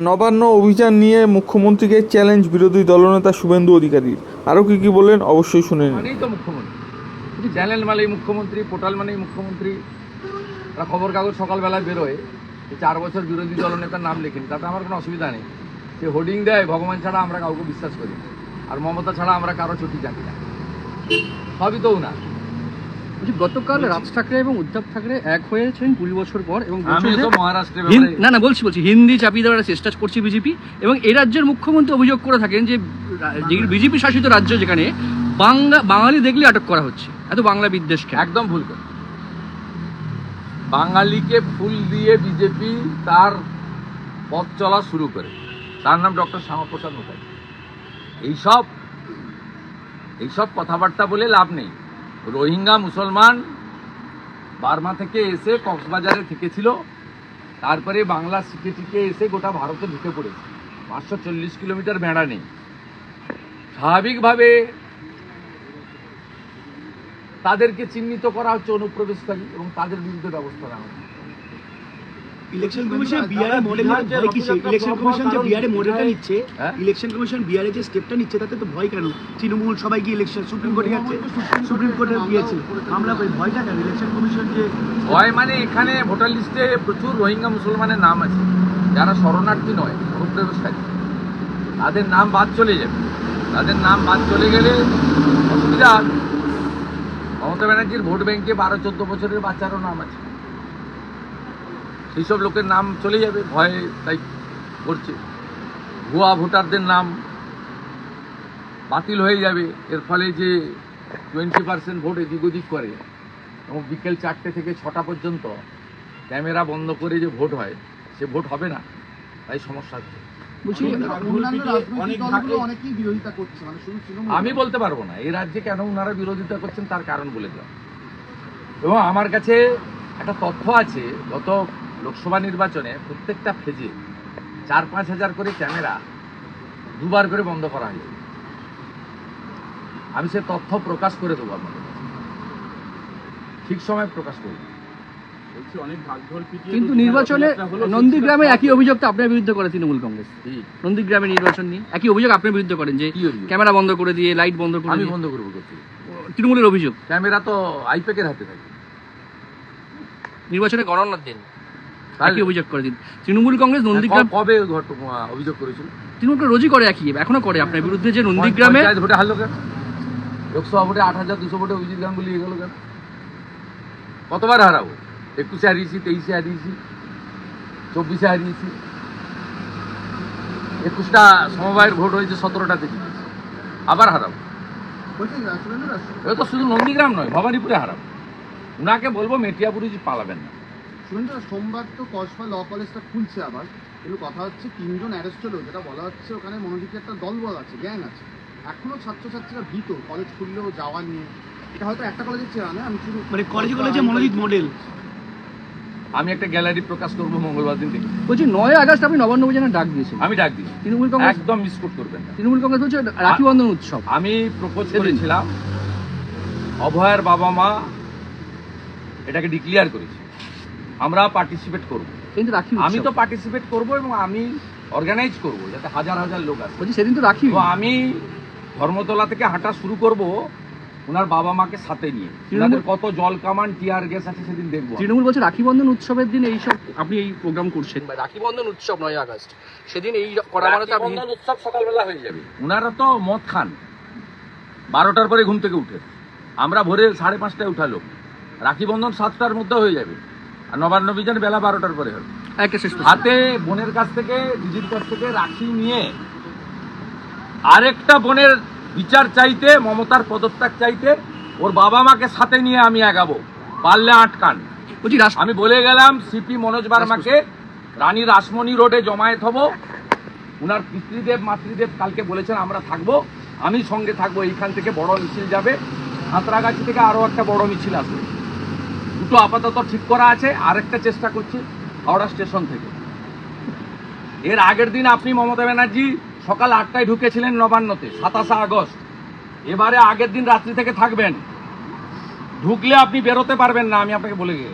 নবান্ন অভিযান নিয়ে মুখ্যমন্ত্রীকে চ্যালেঞ্জ বিরোধী দলনেতা শুভেন্দু অধিকারীর আরও কি কি বললেন অবশ্যই শুনে নিন। তো মুখ্যমন্ত্রী। চ্যানেল মানেই মুখ্যমন্ত্রী, পোর্টাল মানেই মুখ্যমন্ত্রী। ওরা খবর কাগজ সকালবেলায় বেরোয়। যে চার বছর বিরোধী দলনেতার নাম লেখেন, তাতে আমার কোনো অসুবিধা নেই। সে হোর্ডিং দেয়, ভগবান ছাড়া আমরা কাউকে বিশ্বাস করি। আর মমতা ছাড়া আমরা কারও ছুটি জানি না। সবই তো না গতকাল রাজ ঠাকরে এবং উদ্ধব ঠাকরে এক হয়েছেন কুড়ি বছর পর এবং না না বলছি বলছি হিন্দি চাপিয়ে দেওয়ার চেষ্টা করছে বিজেপি এবং এই রাজ্যের মুখ্যমন্ত্রী অভিযোগ করে থাকেন যে বিজেপি শাসিত রাজ্য যেখানে বাংলা বাঙালি দেখলে আটক করা হচ্ছে। এত বাংলা বিদ্বেষ কেন? একদম ভুল করে বাঙালিকে ফুল দিয়ে বিজেপি তার পথ চলা শুরু করে। তার নাম ডক্টর শ্যামাপ্রসাদ মুখার্জি। এইসব এইসব কথাবার্তা বলে লাভ নেই। রোহিঙ্গা মুসলমান বার্মা থেকে এসে কক্সবাজারে থেকেছিল। তারপরে বাংলা শিখে টিকে এসে গোটা ভারতে ঢুকে পড়েছে। পাঁচশো চল্লিশ কিলোমিটার বেড়া নেই। স্বাভাবিকভাবে তাদেরকে চিহ্নিত করা হচ্ছে অনুপ্রবেশকারী এবং তাদের বিরুদ্ধে ব্যবস্থা নেওয়া হচ্ছে। ইলেকশন কমিশন বিহারে মডেল ভয় কিসে ইলেকশন কমিশন যে বিহারে মডেলটা নিচ্ছে হ্যাঁ? ইলেকশন কমিশন বিহারে যে স্টেপটা নিচ্ছে তাতে তো ভয় কেন? তৃণমূল সবাই গিয়ে ইলেকশন সুপ্রিম কোর্টে যাচ্ছে সুপ্রিম কোর্টে গিয়েছে। আমরা ভয়টা কেন? ইলেকশন কমিশন যে ভয় মানে এখানে ভোটার লিস্টে প্রচুর রোহিঙ্গা মুসলমানের নাম আছে। যারা শরণার্থী নয় অনুপ্রবেশকারী তাদের নাম বাদ চলে যাবে। তাদের নাম বাদ চলে গেলে অসুবিধা মমতা ব্যানার্জির ভোট ব্যাংকে বারো চোদ্দ বছরের বাচ্চারও নাম আছে। সেই সব লোকের নাম চলে যাবে ভয়ে তাই করছে। ভুয়া ভোটারদের নাম বাতিল হয়ে যাবে এর ফলে যে টোয়েন্টি পার্সেন্ট ভোট এদিক ওদিক করে এবং বিকেল চারটে থেকে ছটা পর্যন্ত ক্যামেরা বন্ধ করে যে ভোট হয় সে ভোট হবে না তাই সমস্যা হচ্ছে। বলছি অন্যান্য রাজনৈতিক দলগুলো অনেকেই বিরোধিতা করছে মানে আমি বলতে পারব না এই রাজ্যে কেন ওনারা বিরোধিতা করছেন তার কারণ বলে দিলাম। এবং আমার কাছে একটা তথ্য আছে গত লোকসভা নির্বাচনে প্রত্যেকটা ফেজে চার পাঁচ হাজার করে ক্যামেরা দুবার করে বন্ধ করা হয়েছে আমি সে তথ্য প্রকাশ করে দেবো আপনাদের ঠিক সময় প্রকাশ করব। কিন্তু নির্বাচনে নন্দীগ্রামে একই অভিযোগ তো আপনার বিরুদ্ধে করে তৃণমূল কংগ্রেস। নন্দীগ্রামে নির্বাচন নিয়ে একই অভিযোগ আপনার বিরুদ্ধে করেন যে ক্যামেরা বন্ধ করে দিয়ে লাইট বন্ধ করে আমি বন্ধ করব তৃণমূলের অভিযোগ। ক্যামেরা তো আইপ্যাকের হাতে থাকে। নির্বাচনে গণনার দিন। একই অভিযোগ করে দিন। তৃণমূল কংগ্রেস নন্দীগ্রাম ক- কবে অভিযোগ করেছিল? তৃণমূল কংগ্রেস রোজই করে একই এখনও করে আপনার বিরুদ্ধে যে নন্দীগ্রামে ভোটে হারলো কেন? লোকসভা ভোটে আট হাজার দুশো ভোটে অভিজিৎ গাঙ্গুলি এগোল কেন? কতবার হারাবো? একুশে হারিয়েছি তেইশে হারিয়েছি চব্বিশে হারিয়েছি। একুশটা সমবায়ের ভোট হয়েছে সতেরোটাতে জিতেছি আবার হারাবো। এ তো শুধু নন্দীগ্রাম নয় ভবানীপুরে হারাবো। উনাকে বলব মেটিয়াপুরি পালাবেন না। সুরেন্দ্র দাস, সোমবার তো কসবা ল কলেজটা খুলছে আবার। কিন্তু কথা হচ্ছে তিনজন অ্যারেস্ট হলো যেটা বলা হচ্ছে ওখানে মনোজিতের একটা দলবল আছে গ্যাং আছে। এখনও ছাত্রছাত্রীরা ভীত কলেজ খুললেও যাওয়া নিয়ে। এটা হয়তো একটা কলেজের চেয়ে না আমি শুধু মানে কলেজে কলেজে মনোজিৎ মডেল আমি একটা গ্যালারি প্রকাশ করব মঙ্গলবার দিন থেকে। বলছি নয় আগস্ট আপনি নবান্ন অভিযানে ডাক দিয়েছেন। আমি ডাক দিই তৃণমূল কংগ্রেস একদম মিসকোট করবেন না। তৃণমূল কংগ্রেস বলছে রাখি বন্ধন উৎসব। আমি প্রপোজ করেছিলাম অভয়ের বাবা মা এটাকে ডিক্লিয়ার করেছি। আমরা পার্টিসিপেট করব। কিন্তু রাখি আমি তো পার্টিসিপেট করব এবং আমি অর্গানাইজ করব যাতে হাজার হাজার লোক আসে। বলছি সেদিন তো রাখি তো আমি ধর্মতলা থেকে হাঁটা শুরু করব ওনার বাবা মাকে সাথে নিয়ে। ওনাদের কত জল কামান টিয়ার গ্যাস আছে সেদিন দেখব। তৃণমূল বলছে রাখি বন্ধন উৎসবের দিন এই সব আপনি এই প্রোগ্রাম করছেন। বা রাখি বন্ধন উৎসব নয় আগস্ট। সেদিন এই করা মানে তো আপনি উৎসব সকালবেলা হয়ে যাবে। ওনারা তো মদ খান। বারোটার পরে ঘুম থেকে উঠে। আমরা ভোরে সাড়ে পাঁচটায় উঠালো। রাখি বন্ধন সাতটার মধ্যে হয়ে যাবে। নবান্ন বিজন বেলা বারোটার পরে হবে। হাতে বোনের কাছ থেকে দিদির কাছ থেকে রাখি নিয়ে আরেকটা বোনের বিচার চাইতে মমতার পদত্যাগ চাইতে ওর বাবা মাকে সাথে নিয়ে আমি আগাবো। পারলে আটকান। আমি বলে গেলাম সিপি মনোজ বার্মাকে রানী রাসমণি রোডে জমায়েত হব। উনার পিতৃদেব মাতৃদেব কালকে বলেছেন আমরা থাকব। আমি সঙ্গে থাকব এইখান থেকে বড় মিছিল যাবে। সাঁতরাগাছি থেকে আরও একটা বড় মিছিল আসবে। দুটো আপাতত ঠিক করা আছে, আরেকটা চেষ্টা করছি হাওড়া স্টেশন থেকে। এর আগের দিন আপনি মমতা ব্যানার্জি সকাল আটটায় ঢুকেছিলেন নবান্নতে, সাতাশে আগস্ট। এবারে আগের দিন রাত্রি থেকে থাকবেন। ঢুকলে আপনি বেরোতে পারবেন না, আমি আপনাকে বলে গেছি।